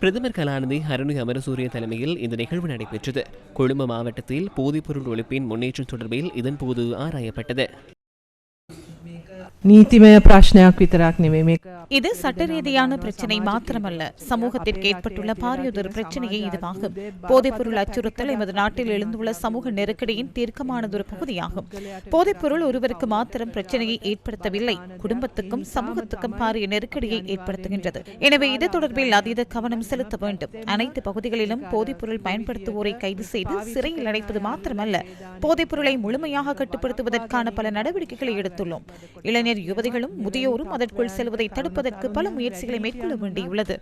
பிரதமர் கலாநிதி அருணி அமரசூரிய தலைமையில் இந்த நிகழ்வு நடைபெற்றது. கொழும்பு மாவட்டத்தில் போதைப்பொருள் ஒழிப்பின் முன்னேற்றம் தொடர்பில் இதன்போது ஆராயப்பட்டது. නීතිමය ප්‍රශ්නයක් විතරක් නෙවෙයි මේක இது சட்ட ரீதியான பிரச்சனை மாத்திரமல்ல சமூகத்திற்கு ஏற்பட்டுள்ள பாரியதொரு பிரச்சனையே இதுவாகும் போதைப்பொருள் அச்சுறுத்தல் எமது நாட்டில் எழுந்துள்ள சமூக நெருக்கடியின் தீர்க்கமானதொரு பகுதியாகும் போதைப்பொருள் ஒருவருக்கு மாத்திரம் பிரச்சனையை ஏற்படுத்தவில்லை குடும்பத்துக்கும் சமூகத்துக்கும் பாரிய நெருக்கடியை ஏற்படுத்துகின்றது எனவே இது தொடர்பில் அதீத கவனம் செலுத்த வேண்டும் அனைத்து பகுதிகளிலும் போதைப்பொருள் பயன்படுத்துவோரை கைது செய்து சிறையில் அடைப்பது மாத்திரமல்ல போதைப்பொருளை முழுமையாக கட்டுப்படுத்துவதற்கான பல நடவடிக்கைகளை எடுத்துள்ளோம் இளைஞர் யுவதிகளும் முதியோரும் அதற்குள் செல்வதை தடுப்பதற்கு பல முயற்சிகளை மேற்கொள்ள வேண்டியுள்ளது.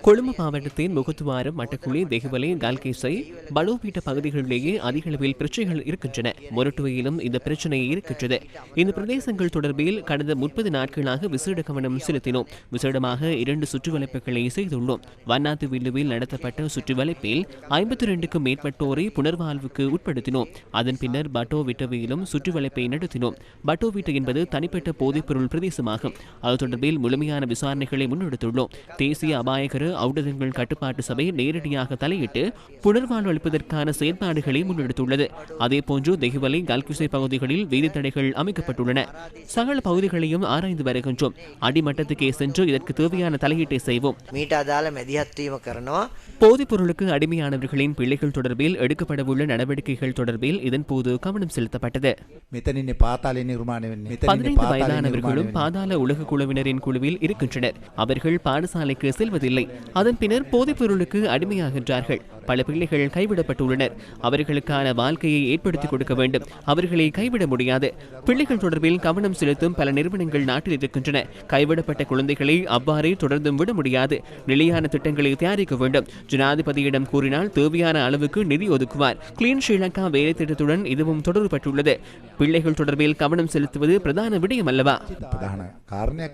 கொழும்பு மாவட்டத்தின் முகத்துவாரம் மட்டக்குழி தெகுவலை கல்கேசை பலோபீட்ட பகுதிகளிலேயே அதிக அளவில் பிரச்சனைகள் இருக்கின்றன. மொரட்டுவையிலும் இந்த பிரச்சனை இருக்கின்றது. இந்த பிரதேசங்கள் தொடர்பில் கடந்த முப்பது நாட்களாக விசேட கவனம் செலுத்தினோம். விசேடமாக இரண்டு சுற்றுவளைப்புகளை செய்துள்ளோம். வண்ணாத்து வில்லுவில் நடத்தப்பட்ட சுற்றுவளைப்பில் ஐம்பத்தி இரண்டுக்கும் மேற்பட்டோரை புனர்வாழ்வுக்கு உட்படுத்தினோம். அதன் பின்னர் பட்டோ விட்டவையிலும் சுற்று சுற்றிவளைப்பை நடத்தினோம். பட்டோ வீட்டு என்பது தனிப்பட்ட போதைப்பொருள் பிரதேசமாகும். அது தொடர்பில் முழுமையான விசாரணைகளை முன்னெடுத்துள்ளோம். தேசிய அபாயகர ஔடதங்கள் கட்டுப்பாட்டு சபை நேரடியாக தலையிட்டு புனர்வாழ்வு அளிப்பதற்கான செயற்பாடுகளை முன்னெடுத்துள்ளது. அதேபோன்று தெஹிவலை கல்குசை பகுதிகளில் வீதி தடைகள் அமைக்கப்பட்டுள்ளன. சகல பகுதிகளையும் ஆராய்ந்து வருகின்றோம். அடிமட்டத்துக்கே சென்று இதற்கு தேவையான தலையீட்டை செய்வோம். போதைப் பொருளுக்கு அடிமையானவர்களின் பிள்ளைகள் தொடர்பில் எடுக்கப்படவுள்ள நடவடிக்கைகள் தொடர்பில் இதன் போது கவனம் செலுத்தப்பட்டது. මෙතනින්නේ පාතාලය නිර්මාණය වෙන්නේ මෙතනින්නේ பதினைந்து පාතාලය வயதானவர்களும் නිර්මාණය වෙන්නේ. பாதாள உலக குழுவினரின் குழுவில் இருக்கின்றனர் அவர்கள் பாடசாலைக்கு செல்வதில்லை அதன் பின்னர் போதைப் பொருளுக்கு அடிமையாகின்றார்கள் பல பிள்ளைகள் கைவிடப்பட்டுள்ளனர். அவர்களுக்கான வாழ்க்கையை ஏற்படுத்திக் கொடுக்க வேண்டும். அவர்களை கைவிட முடியாது. பிள்ளைகள் தொடர்பில் கவனம் செலுத்தும் பல நிறுவனங்கள் நாட்டில் இருக்கின்றன. கைவிடப்பட்ட குழந்தைகளை அவ்வாறே தொடர்ந்தும் விட முடியாது. நிலையான திட்டங்களை தயாரிக்க வேண்டும். ஜனாதிபதியிடம் கூறினால் தேவையான அளவுக்கு நிதி ஒதுக்குவார். கிளீன் ஸ்ரீலங்கா வேலை திட்டத்துடன் இதுவும் தொடர்பட்டுள்ளது பிள்ளைகள் தொடர்பில் கவனம் செலுத்துவது பிரதான விடயம் அல்லவா? பிரதான காரணியாக